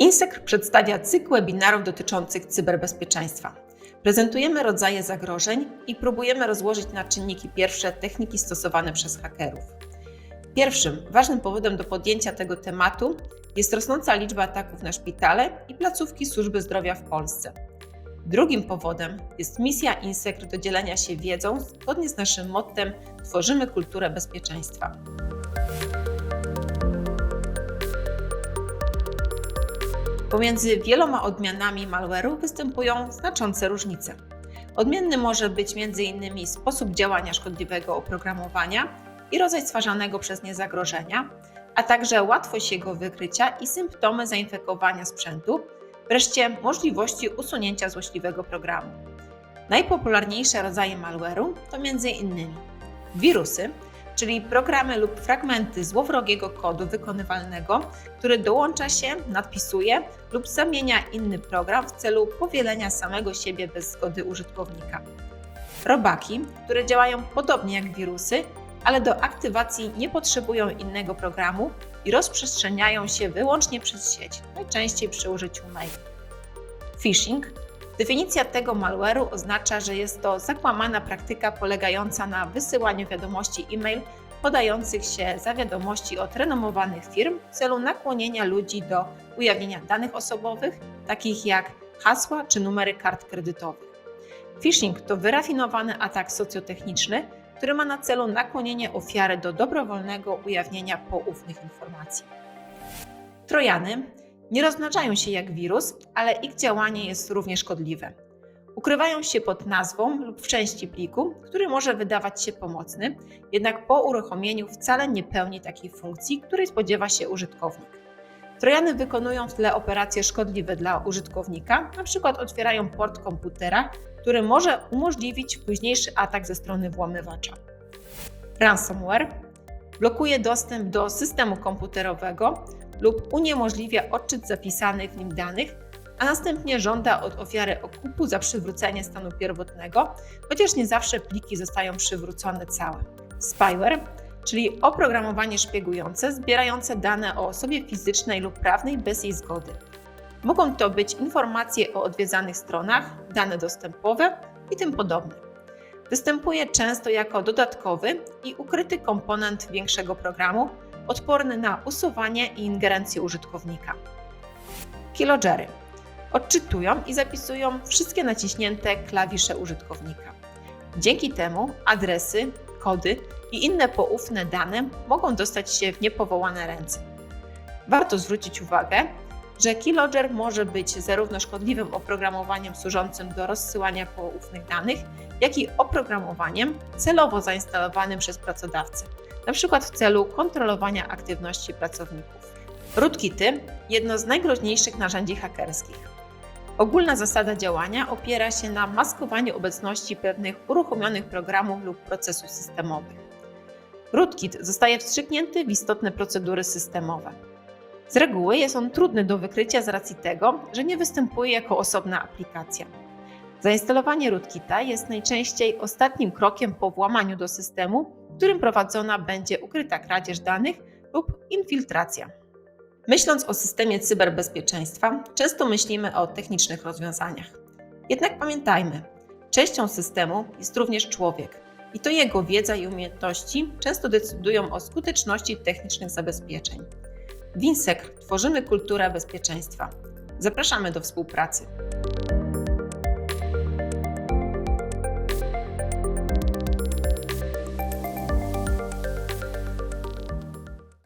WinSec przedstawia cykl webinarów dotyczących cyberbezpieczeństwa. Prezentujemy rodzaje zagrożeń i próbujemy rozłożyć na czynniki pierwsze techniki stosowane przez hakerów. Pierwszym ważnym powodem do podjęcia tego tematu jest rosnąca liczba ataków na szpitale i placówki służby zdrowia w Polsce. Drugim powodem jest misja INSECR do dzielenia się wiedzą zgodnie z naszym mottem Tworzymy kulturę bezpieczeństwa. Pomiędzy wieloma odmianami malware'u występują znaczące różnice. Odmienny może być m.in. sposób działania szkodliwego oprogramowania i rodzaj stwarzanego przez nie zagrożenia, a także łatwość jego wykrycia i symptomy zainfekowania sprzętu, wreszcie możliwości usunięcia złośliwego programu. Najpopularniejsze rodzaje malware'u to m.in. wirusy, czyli programy lub fragmenty złowrogiego kodu wykonywalnego, który dołącza się, nadpisuje lub zamienia inny program w celu powielenia samego siebie bez zgody użytkownika. Robaki, które działają podobnie jak wirusy, ale do aktywacji nie potrzebują innego programu i rozprzestrzeniają się wyłącznie przez sieć, najczęściej przy użyciu maili. Phishing Definicja tego malware'u oznacza, że jest to zakłamana praktyka polegająca na wysyłaniu wiadomości e-mail podających się za wiadomości od renomowanych firm w celu nakłonienia ludzi do ujawnienia danych osobowych, takich jak hasła czy numery kart kredytowych. Phishing to wyrafinowany atak socjotechniczny, który ma na celu nakłonienie ofiary do dobrowolnego ujawnienia poufnych informacji. Trojany nie rozmnażają się jak wirus, ale ich działanie jest równie szkodliwe. Ukrywają się pod nazwą lub w części pliku, który może wydawać się pomocny, jednak po uruchomieniu wcale nie pełni takiej funkcji, której spodziewa się użytkownik. Trojany wykonują w tle operacje szkodliwe dla użytkownika, np. otwierają port komputera, który może umożliwić późniejszy atak ze strony włamywacza. Ransomware blokuje dostęp do systemu komputerowego lub uniemożliwia odczyt zapisanych w nim danych, a następnie żąda od ofiary okupu za przywrócenie stanu pierwotnego, chociaż nie zawsze pliki zostają przywrócone całe. Spyware, czyli oprogramowanie szpiegujące zbierające dane o osobie fizycznej lub prawnej bez jej zgody. Mogą to być informacje o odwiedzanych stronach, dane dostępowe i tym podobne. Występuje często jako dodatkowy i ukryty komponent większego programu, odporny na usuwanie i ingerencję użytkownika. Keyloggery odczytują i zapisują wszystkie naciśnięte klawisze użytkownika. Dzięki temu adresy, kody i inne poufne dane mogą dostać się w niepowołane ręce. Warto zwrócić uwagę, że keylogger może być zarówno szkodliwym oprogramowaniem służącym do rozsyłania poufnych danych, jak i oprogramowaniem celowo zainstalowanym przez pracodawcę, np. w celu kontrolowania aktywności pracowników. Rootkity jedno z najgroźniejszych narzędzi hakerskich. Ogólna zasada działania opiera się na maskowaniu obecności pewnych uruchomionych programów lub procesów systemowych. Rootkit zostaje wstrzyknięty w istotne procedury systemowe. Z reguły jest on trudny do wykrycia z racji tego, że nie występuje jako osobna aplikacja. Zainstalowanie rootkita jest najczęściej ostatnim krokiem po włamaniu do systemu, którym prowadzona będzie ukryta kradzież danych lub infiltracja. Myśląc o systemie cyberbezpieczeństwa, często myślimy o technicznych rozwiązaniach. Jednak pamiętajmy, częścią systemu jest również człowiek i to jego wiedza i umiejętności często decydują o skuteczności technicznych zabezpieczeń. W INSEC tworzymy kulturę bezpieczeństwa. Zapraszamy do współpracy.